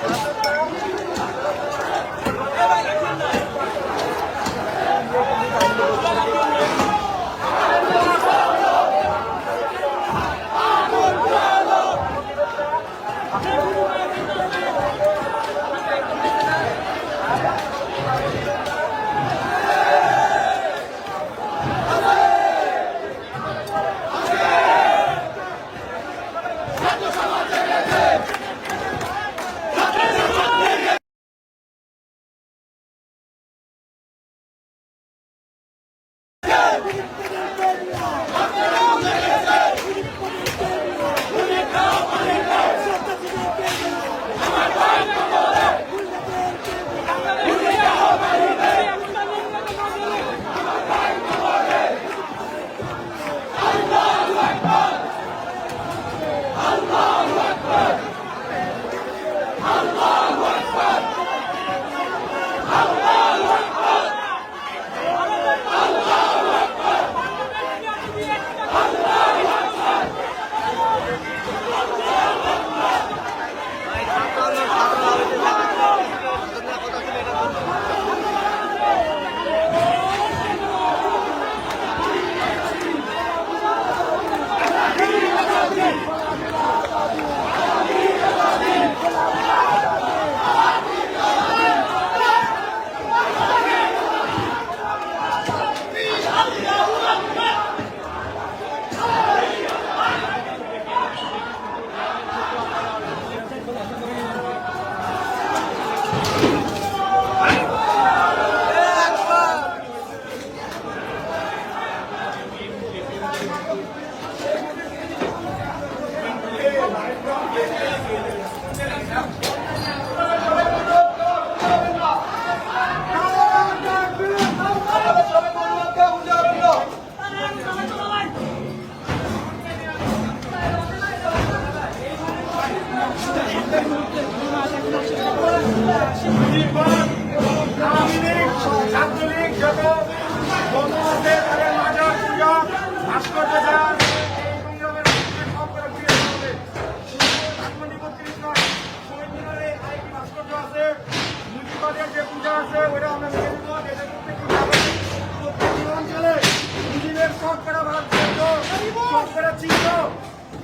Yeah.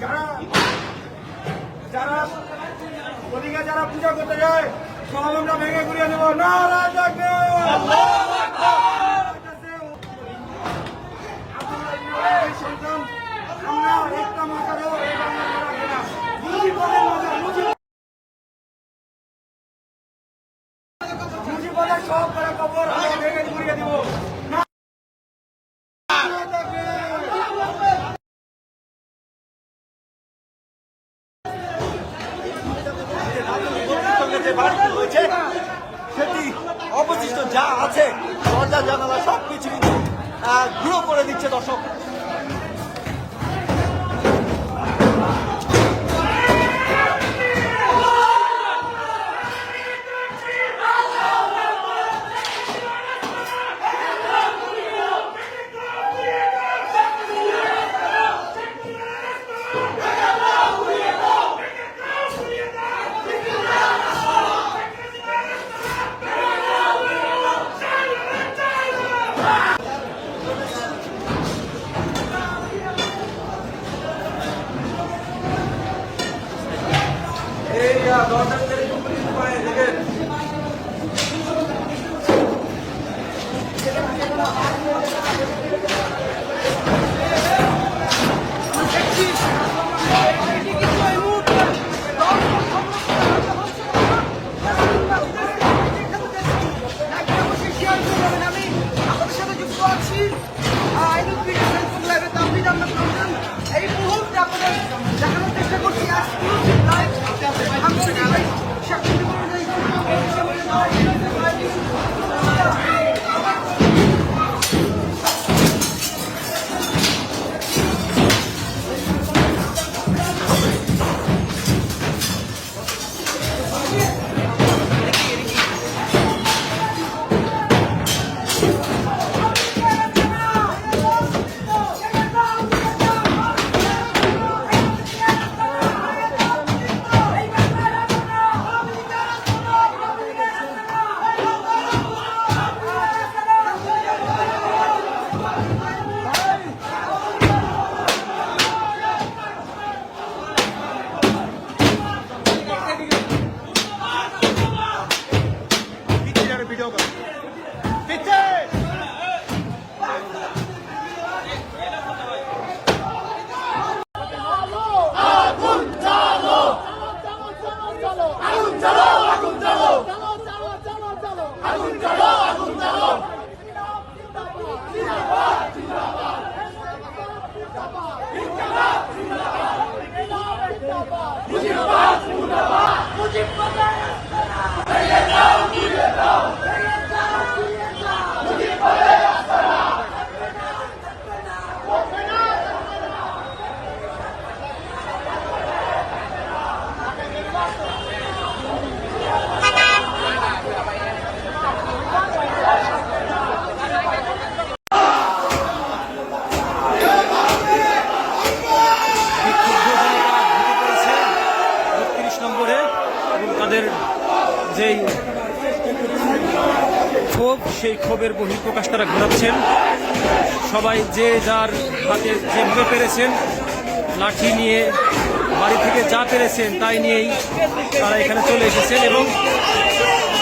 যারা যারা ওদিকে যারা পূজা করতে যায় সব আমরা ভেঙে ঘুরিয়ে নেব না রাজাকে সন্তান আমরা একটা হয়েছে সেটি অবশিষ্ট যা আছে দরজা জানালা সব কিছু কিন্তু গুঁড়ো করে দিচ্ছে দর্শক। দর্শকদের যেই ক্ষোভ, সেই ক্ষোভের বহিঃপ্রকাশ তারা ঘোরাচ্ছেন। সবাই যে যার হাতে যেভাবে পেরেছেন, লাঠি নিয়ে বাড়ি থেকে যা পেরেছেন তাই নিয়েই তারা এখানে চলে এসেছেন এবং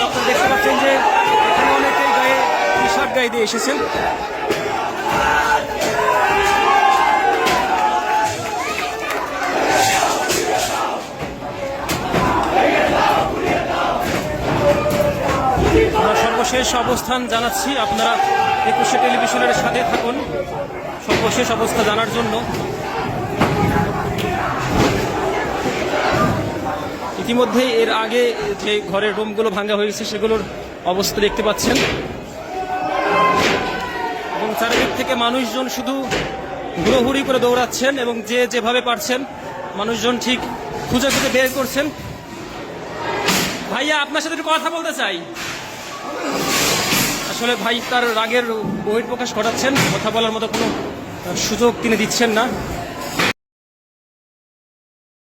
আপনারা দেখতে পাচ্ছেন যে এখানে অনেকেই গায়ে টি শার্ট গায়ে দিয়ে এসেছেন। সর্বশেষ অবস্থান জানাচ্ছি আপনারা একুশে টেলিভিশনের সাথে থাকুন। সর্বশেষ অবস্থা জানার জন্য। ইতিমধ্যেই এর আগে যে ঘরের রুমগুলো ভাঙা হয়েছে, সেগুলোর অবস্থা দেখতে পাচ্ছেন। এবং চারিদিক থেকে মানুষজন শুধু হুড়োহুড়ি করে দৌড়াচ্ছেন এবং যে যেভাবে পারছেন, মানুষজন ঠিক খুঁজে খুঁজে বের করছেন। ভাইয়া, আপনার সাথে একটু কথা বলতে চাই। আসলে ভাই তার রাগের বহিঃপ্রকাশ ঘটাচ্ছেন কথা বলার মতো কোনো সুযোগ তিনি দিচ্ছেন না।